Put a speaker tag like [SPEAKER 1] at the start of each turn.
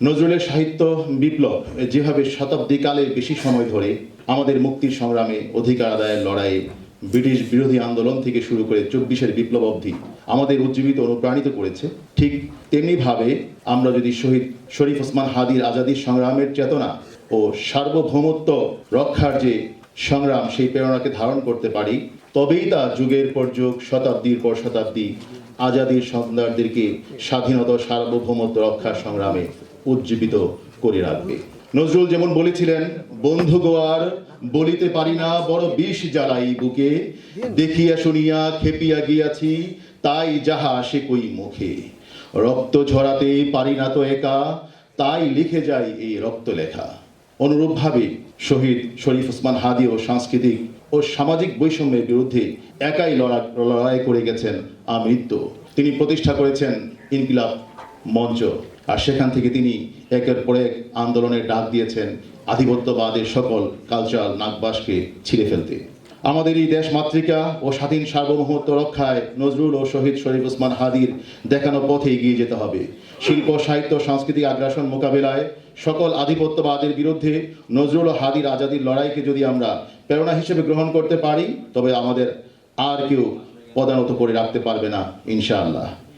[SPEAKER 1] নজরুলের সাহিত্য বিপ্লব যেভাবে শতাব্দীকালের বেশি সময় ধরে আমাদের মুক্তির সংগ্রামে অধিকার আদায়ের লড়াইয়ে ব্রিটিশ বিরোধী আন্দোলন থেকে শুরু করে চব্বিশের বিপ্লব অবধি আমাদের উজ্জীবিত অনুপ্রাণিত করেছে, ঠিক তেমনিভাবে আমরা যদি শহীদ শরীফ ওসমান হাদির আজাদির সংগ্রামের চেতনা ও সার্বভৌমত্ব রক্ষার যে সংগ্রাম সেই প্রেরণাকে ধারণ করতে পারি, তবেই তা যুগের পর যুগ, শতাব্দীর পর শতাব্দী আজাদির সন্তানদেরকে স্বাধীনতা সার্বভৌমত্ব রক্ষার সংগ্রামে উজ্জীবিত করে রাখবে। নজরুল যেমন বলেছিলেন, বন্ধু গোয়ার বলিতে পারি না, বড় বিষ জ্বালাই বুকে। দেখিয়া শুনিয়া খেপিয়া গিয়াছি, তাই যাহা সে কই মুখে। রক্ত ঝরাতে পারি না তো একা, তাই লিখে যাই এই রক্ত লেখা অনুরূপভাবে শহীদ শরীফ ওসমান হাদি ও সাংস্কৃতিক ও সামাজিক বৈষম্যের বিরুদ্ধে একাই লড়া- লড়াই করে গেছেন আমৃত্যু। তিনি প্রতিষ্ঠা করেছেন ইনকিলাব মঞ্চ। আর সেখান থেকে তিনি একের পর এক আন্দোলনের ডাক দিয়েছেন আধিপত্যবাদের সকল কালচারাল নাগবাসকে ছিঁড়ে ফেলতে। আমাদের এই দেশ মাতৃকা ও স্বাধীন সার্বভৌমত্ব রক্ষায় নজরুল ও শহীদ শরীফ ওসমান হাদির দেখানো পথে এগিয়ে যেতে হবে। শিল্প, সাহিত্য, সাংস্কৃতিক আগ্রাসন মোকাবেলায় সকল আধিপত্যবাদের বিরুদ্ধে নজরুল ও হাদির আজাদির লড়াইকে যদি আমরা প্রেরণা হিসেবে গ্রহণ করতে পারি, তবে আমাদের আর কেউ পদানত করে রাখতে পারবে না, ইনশাআল্লাহ।